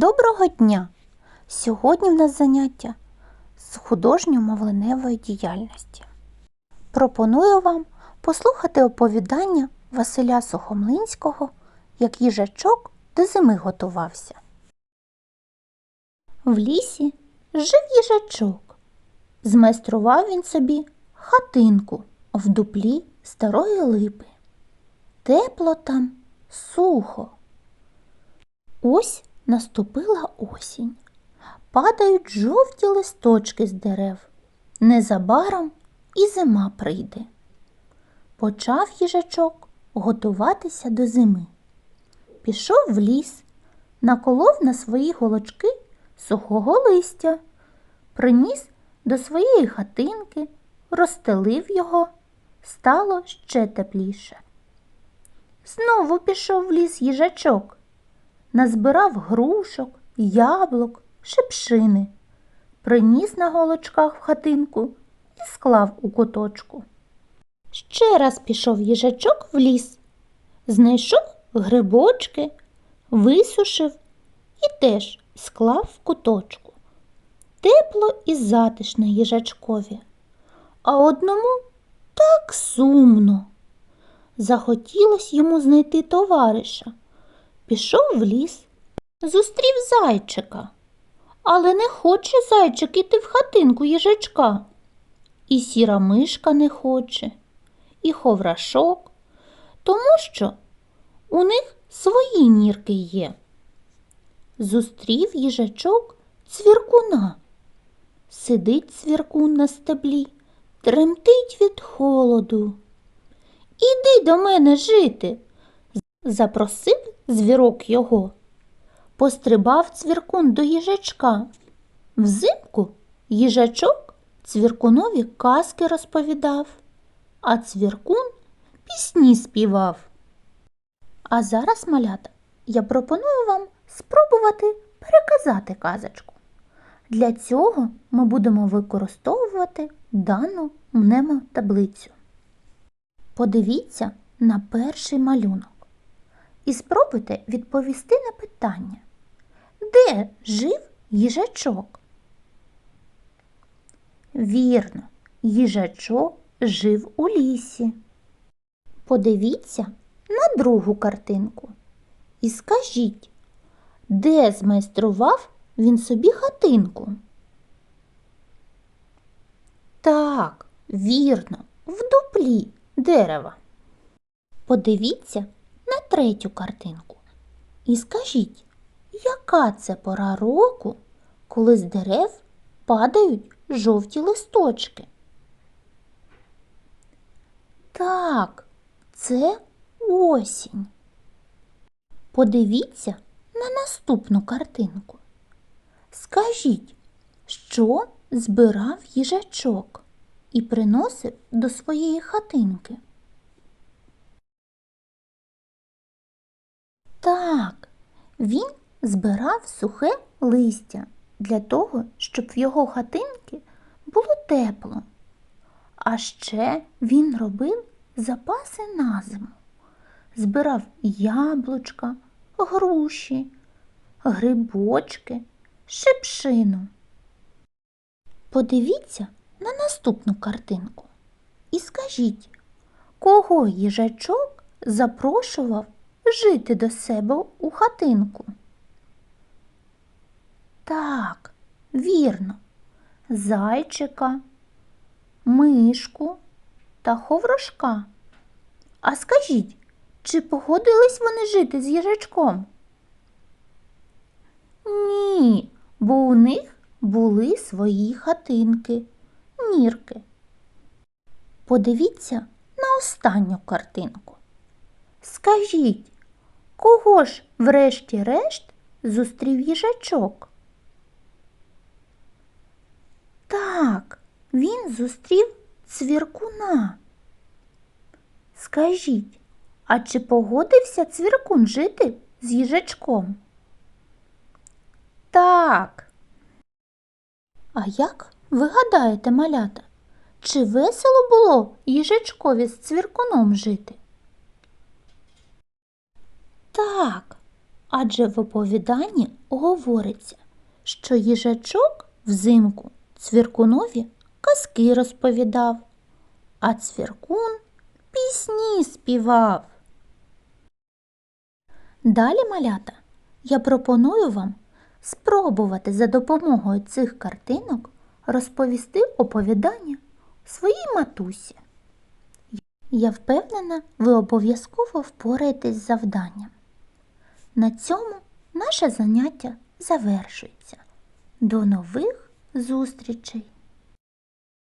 Доброго дня! Сьогодні в нас заняття з художньо-мовленевої діяльності. Пропоную вам послухати оповідання Василя Сухомлинського, як їжачок до зими готувався. В лісі жив їжачок. Змайстрував він собі хатинку в дуплі старої липи. Тепло там, сухо. Ось наступила осінь. Падають жовті листочки з дерев. Незабаром і зима прийде. Почав їжачок готуватися до зими. Пішов в ліс, наколов на свої голочки сухого листя, приніс до своєї хатинки, розстелив його, стало ще тепліше. Знову пішов в ліс їжачок назбирав грушок, яблук, шипшини, приніс на голочках в хатинку і склав у куточку. Ще раз пішов їжачок в ліс, знайшов грибочки, висушив і теж склав в куточку. Тепло і затишно їжачкові, а одному так сумно. Захотілось йому знайти товариша. Пішов в ліс, зустрів зайчика, але не хоче зайчик іти в хатинку їжачка. І сіра мишка не хоче, і ховрашок, тому що у них свої нірки є. Зустрів їжачок цвіркуна. Сидить цвіркун на стеблі, тремтить від холоду. Іди до мене жити, запросив звірок його. Пострибав цвіркун до їжачка. Взимку їжачок цвіркунові казки розповідав, а цвіркун пісні співав. А зараз, малята, я пропоную вам спробувати переказати казочку. Для цього ми будемо використовувати дану мнемотаблицю. Подивіться на перший малюнок і спробуйте відповісти на питання, де жив їжачок? Вірно, їжачок жив у лісі. Подивіться на другу картинку і скажіть, де змайстрував він собі хатинку? Так, вірно, в дуплі дерева. Подивіться третю картинку і скажіть, яка це пора року, коли з дерев падають жовті листочки? Так, це осінь. Подивіться на наступну картинку. Скажіть, що збирав їжачок і приносив до своєї хатинки? Так, він збирав сухе листя для того, щоб в його хатинки було тепло. А ще він робив запаси на зиму. Збирав яблучка, груші, грибочки, шипшину. Подивіться на наступну картинку і скажіть, кого їжачок запрошував жити до себе у хатинку? Так, вірно, зайчика, мишку та ховрошка. А скажіть, чи погодились вони жити з їжачком? Ні, бо у них були свої хатинки, нірки. Подивіться на останню картинку. Скажіть, кого ж врешті-решт зустрів їжачок? Так, він зустрів цвіркуна. Скажіть, а чи погодився цвіркун жити з їжачком? Так. А як ви гадаєте, малята, чи весело було їжачкові з цвіркуном жити? Так, Адже в оповіданні говориться, що їжачок взимку цвіркунові казки розповідав, а цвіркун пісні співав. Далі, малята, я пропоную вам спробувати за допомогою цих картинок розповісти оповідання своїй матусі. Я впевнена, ви обов'язково впораєтесь з завданням. На цьому наше заняття завершується. До нових зустрічей!